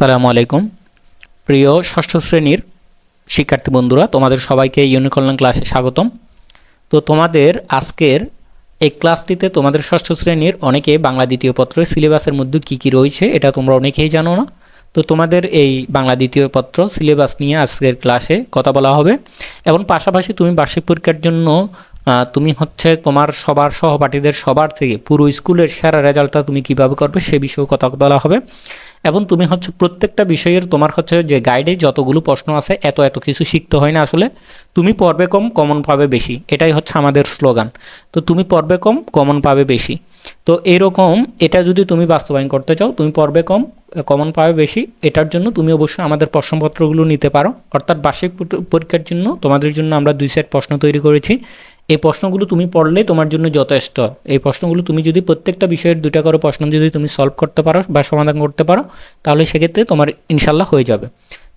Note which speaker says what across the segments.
Speaker 1: আসসালামু আলাইকুম। প্রিয় ষষ্ঠ শ্রেণির শিক্ষার্থী বন্ধুরা, তোমাদের সবাইকে ইউনিকল্যাণ ক্লাসে স্বাগতম। তো তোমাদের আজকের এই ক্লাসটিতে তোমাদের ষষ্ঠ শ্রেণির অনেকে বাংলা দ্বিতীয় পত্রের সিলেবাসের মধ্যে কী কী রয়েছে, এটা তোমরা অনেকেই জানো না। তো তোমাদের এই বাংলা দ্বিতীয় পত্র সিলেবাস নিয়ে আজকের ক্লাসে কথা বলা হবে। এবং পাশাপাশি তুমি বার্ষিক পরীক্ষার জন্য তুমি হচ্ছে তোমার সবার সহপাঠীদের সবার থেকে পুরো স্কুলের সেরা রেজাল্টটা তুমি কীভাবে করবে সে বিষয়েও কথা বলা হবে। এবং তুমি হচ্ছে প্রত্যেকটা বিষয়ের তোমার হচ্ছে যে গাইডে যতগুলো প্রশ্ন আছে, এত এত কিছু শিখতে হয় না আসলে। তুমি পড়বে কম কমন পাবে বেশি। এটাই হচ্ছে আমাদের স্লোগান তো তুমি পড়বে কম কমন পাবে বেশি। তো এরকম, এটা যদি তুমি বাস্তবায়ন করতে চাও, তুমি পড়বে কম কমন পাবে বেশি। এটার জন্য তুমি অবশ্যই আমাদের প্রশ্নপত্রগুলো নিতে পারো। অর্থাৎ বার্ষিক পর- পরীক্ষার জন্য তোমাদের জন্য আমরা দুই সেট প্রশ্ন তৈরি করেছি। এই প্রশ্নগুলো তুমি পড়লে তোমার জন্য যথেষ্ট। এই প্রশ্নগুলো তুমি যদি প্রত্যেকটা বিষয়ের দুটা করে প্রশ্ন যদি তুমি সলভ করতে পারো বা সমাধান করতে পারো, তাহলে সেক্ষেত্রে তোমার ইনশাল্লাহ হয়ে যাবে।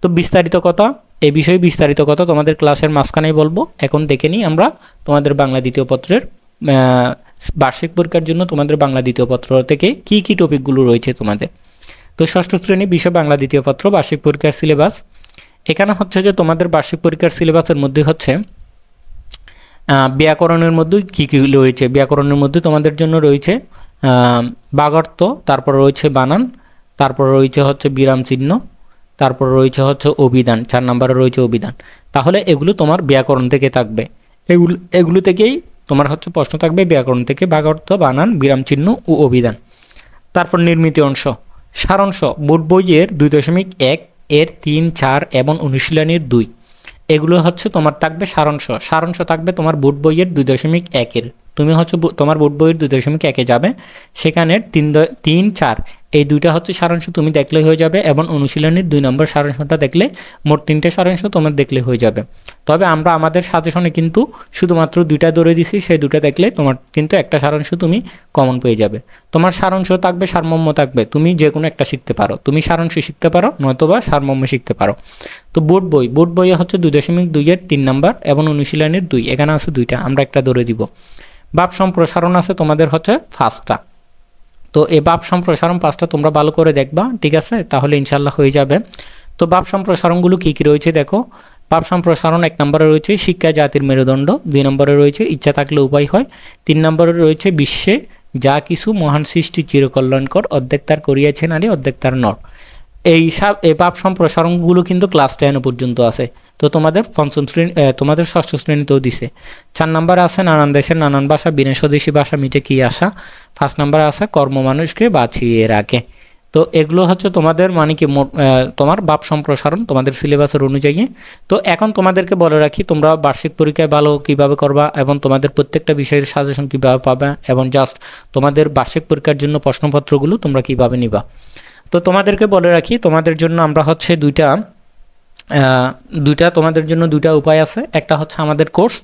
Speaker 1: তো বিস্তারিত কথা, এই বিষয়ে বিস্তারিত কথা তোমাদের ক্লাসের মাঝখানেই বলব। এখন দেখে নিই আমরা তোমাদের বাংলা দ্বিতীয় পত্রের বার্ষিক পরীক্ষার জন্য তোমাদের বাংলা দ্বিতীয় পত্র থেকে কি কি টপিকগুলো রয়েছে তোমাদের। তো ষষ্ঠ শ্রেণি বিষয় বাংলা দ্বিতীয় পত্র, বার্ষিক পরীক্ষার সিলেবাস এখানে হচ্ছে যে তোমাদের বার্ষিক পরীক্ষার সিলেবাসের মধ্যে হচ্ছে ব্যাকরণের মধ্যে কী কী রয়েছে? ব্যাকরণের মধ্যে তোমাদের জন্য রয়েছে আহ, বাগার্থ তারপর রয়েছে বানান তারপর রয়েছে হচ্ছে বিরাম চিহ্ন তারপর রয়েছে হচ্ছে অভিধান চার নম্বরে রয়েছে অভিধান। তাহলে এগুলো তোমার ব্যাকরণ থেকে থাকবে। এগুলো এগুলো থেকেই তোমার হচ্ছে প্রশ্ন থাকবে ব্যাকরণ থেকে বাগার্থ বানান বিরাম চিহ্ন ও অভিধান। তারপর নির্মিত অংশ সারাংশ বোর্ড বইয়ের দুই দশমিক এক এর তিন চার এবং অনুশীলনীর দুই। এগুলো হচ্ছে তোমার থাকবে সারাংশ। সারাংশ থাকবে তোমার বুট বইয়ের দুই দশমিক একের। তুমি হচ্ছে তোমার বুট বইয়ের দুই দশমিক একে যাবে। সেখানে তিন তিন, চার এই দুইটা হচ্ছে সারাংশ তুমি দেখলেই হয়ে যাবে এবং অনুশীলনীর দুই নম্বর সারাংশটা দেখলে মোট তিনটে সারাংশ তোমার দেখলে হয়ে যাবে। তবে আমরা আমাদের সাজেশনে কিন্তু শুধুমাত্র দুইটা ধরে দিছি, সেই দুটো দেখলে তোমার কিন্তু একটা সারাংশ তুমি কমন পেয়ে যাবে। তোমার সারাংশ থাকবে, সারমর্ম থাকবে, তুমি যে কোনো একটা শিখতে পারো। তুমি সারাংশ শিখতে পারো, নয়তোবা সারমর্ম শিখতে পারো। তো বোর্ড বই বোর্ড বইয়ে হচ্ছে দুই দশমিক দুইয়ের তিন নাম্বার এবং অনুশীলনের দুই, এখানে আছে দুইটা, আমরা একটা ধরে দিব। বাপ সম্প্রসারণ আছে তোমাদের হচ্ছে ফার্স্টটা তো এ বাপ সম্প্রসারণ পাঁচটা তোমরা ভালো করে দেখবা, ঠিক আছে? তাহলে ইনশাল্লাহ হয়ে যাবে। তো বাপ সম্প্রসারণগুলো কী কী রয়েছে দেখো? বাপ সম্প্রসারণ এক নম্বরে রয়েছে শিক্ষা জাতির মেরুদণ্ড, দুই নম্বরে রয়েছে ইচ্ছা থাকলে উপায় হয়, তিন নম্বরে রয়েছে বিশ্বে যা কিছু মহান সৃষ্টি চিরকল্যাণকর, অর্ধেক তার করিয়াছেন আরে অর্ধেক তার নর। এই সব এই পাপ সম্প্রসারণগুলো কিন্তু ক্লাস টেন পর্যন্ত আছে। তো তোমাদের পঞ্চম শ্রেণি তোমাদের ষষ্ঠ শ্রেণীতেও দিছে। চার নাম্বার আছে নানান দেশের নানান ভাষা বিনা স্বদেশী ভাষা মিটে কি আসা ফার্স্ট নাম্বার আছে কর্ম মানুষকে বাঁচিয়ে রাখে। তো এগুলো হচ্ছে তোমাদের মানে কি তোমার বাপ সম্প্রসারণ, তোমাদের সিলেবাসের অনুযায়ী। তো এখন তোমাদেরকে বলে রাখি, তোমরা বার্ষিক পরীক্ষায় ভালো কীভাবে করবা এবং তোমাদের প্রত্যেকটা বিষয়ের সাজেশন কীভাবে পাবে এবং জাস্ট তোমাদের বার্ষিক পরীক্ষার জন্য প্রশ্নপত্রগুলো তোমরা কীভাবে নিবা। তো তোমাদেরকে বলে রাখি, তোমাদের জন্য আমরা হচ্ছে দুইটা দুইটা, তোমাদের জন্য দুইটা উপায় আছে। একটা হচ্ছে আমাদের কোর্স।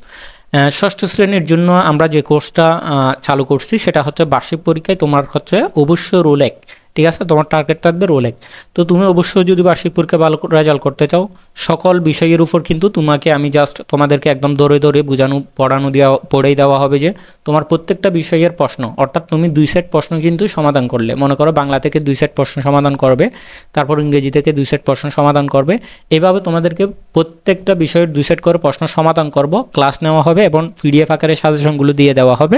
Speaker 1: ষষ্ঠ শ্রেণির জন্য আমরা যে কোর্সটা চালু করছি, সেটা হচ্ছে বার্ষিক পরীক্ষায় তোমার হচ্ছে অবশ্য রোল এক। ঠিক আছে? তোমার টার্গেট থাকবে রোল এক তো তুমি অবশ্যই যদি বার্ষিক পরীক্ষায় ভালো রেজাল্ট করতে চাও, সকল বিষয়ের উপর কিন্তু তোমাকে আমি জাস্ট তোমাদেরকে একদম ধরে ধরে বোঝানো, পড়ানো দেওয়া, পড়েই দেওয়া হবে যে তোমার প্রত্যেকটা বিষয়ের প্রশ্ন, অর্থাৎ তুমি দুই সেট প্রশ্ন কিন্তু সমাধান করলে। মনে করো বাংলা থেকে দুই সেট প্রশ্ন সমাধান করবে, তারপর ইংরেজি থেকে দুই সেট প্রশ্ন সমাধান করবে। এভাবে তোমাদেরকে প্রত্যেকটা বিষয়ের দুই সেট করে প্রশ্ন সমাধান করব ক্লাস নেওয়া হবে এবং পিডিএফ আকারে সাজেশনগুলো দিয়ে দেওয়া হবে।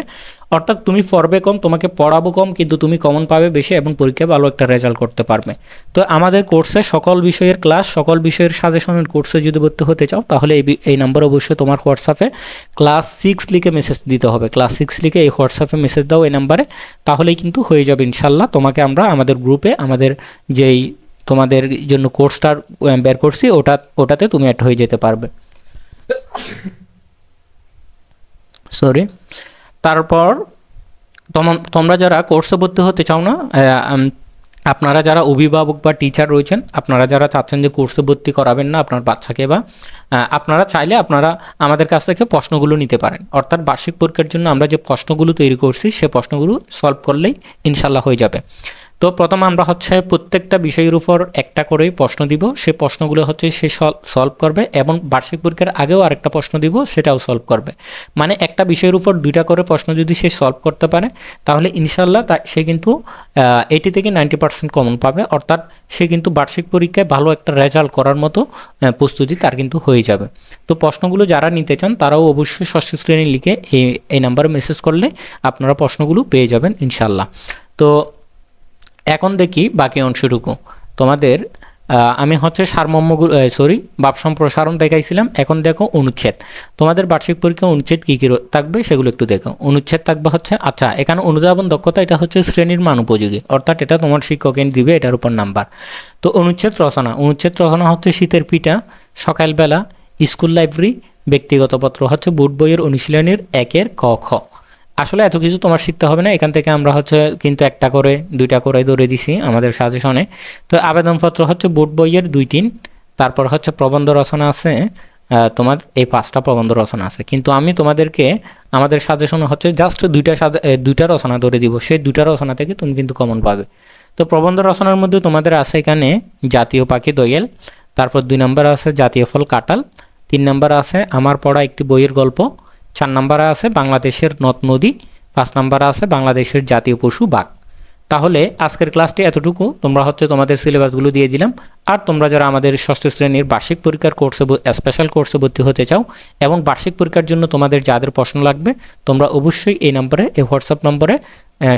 Speaker 1: অর্থাৎ তুমি পড়বে কম, তোমাকে পড়াবো কম, কিন্তু তুমি কমন পাবে বেশি এবং পরীক্ষায় ভালো একটা রেজাল্ট করতে পারবে। তো আমাদের কোর্সে সকল বিষয়ের ক্লাস সকল বিষয়ের সাজেশনের কোর্সে যদি ভর্তি হতে চাও তাহলে এই এই নাম্বার অবশ্যই তোমার হোয়াটসঅ্যাপে ক্লাস সিক্স লিখে মেসেজ দিতে হবে। ক্লাস সিক্স লিখে এই হোয়াটসঅ্যাপে মেসেজ দাও এই নাম্বারে তাহলেই কিন্তু হয়ে যাবে ইনশাল্লাহ। তোমাকে আমরা আমাদের গ্রুপে আমাদের যেই তোমাদের জন্য কোর্সটার বের করছি ওটা ওটাতে তুমি অ্যাড হয়ে যেতে পারবে। সরি তারপর তোমরা যারা কোর্সে ভর্তি হতে চাও না আপনারা যারা অভিভাবক বা টিচার রয়েছেন, আপনারা যারা চাচ্ছেন যে কোর্সে ভর্তি করাবেন না আপনার বাচ্চাকে বা আপনারা চাইলে আপনারা আমাদের কাছ থেকে প্রশ্নগুলো নিতে পারেন। অর্থাৎ বার্ষিক পরীক্ষার জন্য আমরা যে প্রশ্নগুলো তৈরি করছি, সে প্রশ্নগুলো সলভ করলেই ইনশাল্লাহ হয়ে যাবে। তো প্রথম আমরা হচ্ছে প্রত্যেকটা বিষয়ের উপর একটা করে প্রশ্ন দিব। সে প্রশ্নগুলো হচ্ছে সে সলভ করবে এবং বার্ষিক পরীক্ষার আগেও আরেকটা প্রশ্ন দিব, সেটাও সলভ করবে। মানে একটা বিষয়ের উপর দুইটা করে প্রশ্ন যদি সে সলভ করতে পারে, তাহলে ইনশাল্লাহ তা সে কিন্তু এইটি থেকে নাইনটি পার্সেন্ট কমন পাবে। অর্থাৎ সে কিন্তু বার্ষিক পরীক্ষায় ভালো একটা রেজাল্ট করার মতো প্রস্তুতি তার কিন্তু হয়ে যাবে। তো প্রশ্নগুলো যারা নিতে চান, তারাও অবশ্যই ষষ্ঠ শ্রেণি লিখে এই এই নাম্বারে মেসেজ করলে আপনারা প্রশ্নগুলো পেয়ে যাবেন ইনশাল্লাহ তো এখন দেখি বাকি অংশটুকু। তোমাদের আমি হচ্ছে সারমর্মগুলো সরি বাপ সম্প্রসারণ দেখাইছিলাম। এখন দেখো অনুচ্ছেদ। তোমাদের বার্ষিক পরীক্ষা অনুচ্ছেদ কী কী থাকবে সেগুলো একটু দেখো। অনুচ্ছেদ থাকবে হচ্ছে আচ্ছা এখানে অনুধাবন দক্ষতা এটা হচ্ছে শ্রেণির মান উপযোগী। অর্থাৎ এটা তোমার শিক্ষকের দিবে, এটার উপর নাম্বার। তো অনুচ্ছেদ রচনা। অনুচ্ছেদ রচনা হচ্ছে শীতের পিঠা, সকালবেলা, স্কুল লাইব্রেরি, ব্যক্তিগত পত্র হচ্ছে বুট বইয়ের অনুশীলনের একের ক খ। আসলে এত কিছু তোমার শিখতে হবে না। এখান থেকে আমরা হচ্ছে কিন্তু একটা করে, দুইটা করে ধরে দিছি আমাদের সাজেশনে। তো আবেদনপত্র হচ্ছে বোর্ড বইয়ের দুই তিন, তারপর হচ্ছে প্রবন্ধ রচনা আছে তোমার এই পাঁচটা প্রবন্ধ রচনা আছে। কিন্তু আমি তোমাদেরকে আমাদের সাজেশনে হচ্ছে জাস্ট দুইটা দুইটা রচনা ধরে দিব। সেই দুইটা রচনা থেকে তুমি কিন্তু কমন পাবে। তো প্রবন্ধ রচনার মধ্যে তোমাদের আছে এখানে জাতীয় পাখি দোয়েল, তারপর দুই নম্বর আছে জাতীয় ফল কাটাল তিন নম্বর আছে আমার পড়া একটি বইয়ের গল্প চার নম্বরে আছে বাংলাদেশের নদ নদী, পাঁচ নম্বরে আছে বাংলাদেশের জাতীয় পশু বাঘ। তাহলে আজকের ক্লাসটি এতটুকু। তোমরা হচ্ছে তোমাদের সিলেবাসগুলো দিয়ে দিলাম। আর তোমরা যারা আমাদের ষষ্ঠ শ্রেণির বার্ষিক পরীক্ষার কোর্সে স্পেশাল কোর্সে ভর্তি হতে চাও এবং বার্ষিক পরীক্ষার জন্য তোমাদের যাদের প্রশ্ন লাগবে, তোমরা অবশ্যই এই নম্বরে, এই হোয়াটসঅ্যাপ নম্বরে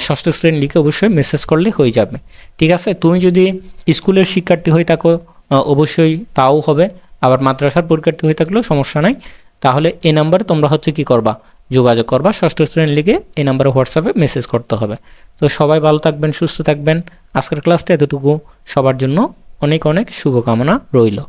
Speaker 1: ষষ্ঠ শ্রেণি লিখে অবশ্যই মেসেজ করলে হয়ে যাবে। ঠিক আছে? তুমি যদি স্কুলের শিক্ষার্থী হয়ে থাকো অবশ্যই তাও হবে। আবার মাদ্রাসার পরীক্ষার্থী হয়ে থাকলেও সমস্যা নাই। তাহলে এ নাম্বারে তোমরা হচ্ছে কি করবা? যোগাযোগ করবা। ষষ্ঠ শ্রেণি লিগে এই নাম্বারে হোয়াটসঅ্যাপে মেসেজ করতে হবে। তো সবাই ভালো থাকবেন, সুস্থ থাকবেন। আজকের ক্লাসটা এতটুকু। সবার জন্য অনেক অনেক শুভকামনা রইল।